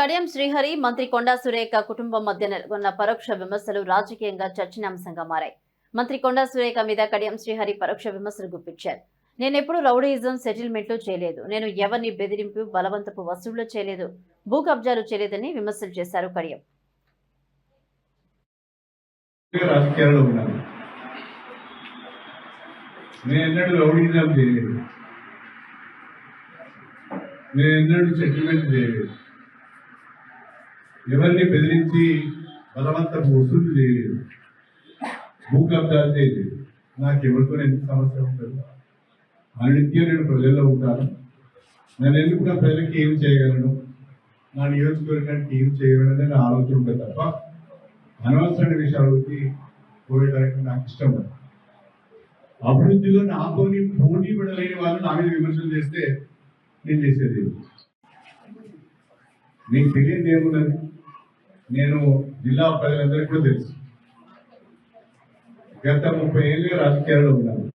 కడియం శ్రీహరి మంత్రి కొండా సురేఖ కుటుంబం మధ్య నెలకొన్న పరోక్ష విమర్శలు రాజకీయంగా చర్చనీయాంశంగా మారాయి. మంత్రి కొండా సురేఖ మీద కడియం శ్రీహరి పరోక్ష విమర్శలు గుప్పించారు. నేనెప్పుడు రౌడీయిజం సెటిల్మెంట్లు చేయలేదు. నేను ఎవరిని బెదిరింపు బలవంతపు వసూళ్ళు చేయలేదు. భూ కబ్జాలు చేయలేదని విమర్శలు చేశారు కడియం. నేను ఎన్నడూ సెటిల్మెంట్ చేయలేదు. ఎవరిని బెదిరించి బలవంతపు వసూలు చేయలేదు. భూ కబ్జాలు చేయలేదు. నాకు ఎవరితో ఎందుకు సమస్య ఉంటుంది అనిత్యం నేను ప్రజల్లో ఉంటాను. నేను ఎందుకు నా ప్రజలకి ఏం చేయగలను? నా నియోజకవర్గానికి ఏం చేయగలను అనే ఆలోచన ఉంటుంది తప్ప అనవసరమైన విషయాలకి పోయడానికి నాకు ఇష్టం లేదు అభివృద్ధిలో నాతోని పోటీ పడలేని వాళ్ళు నా మీద విమర్శలు చేస్తే నేను చేసేది మీకు నీకు తెలియదు ఏమున్నది? నేను జిల్లా ప్రజలందరికీ కూడా తెలుసు. గత ముప్పై ఏళ్ళుగా రాజకీయాల్లో ఉన్నాను.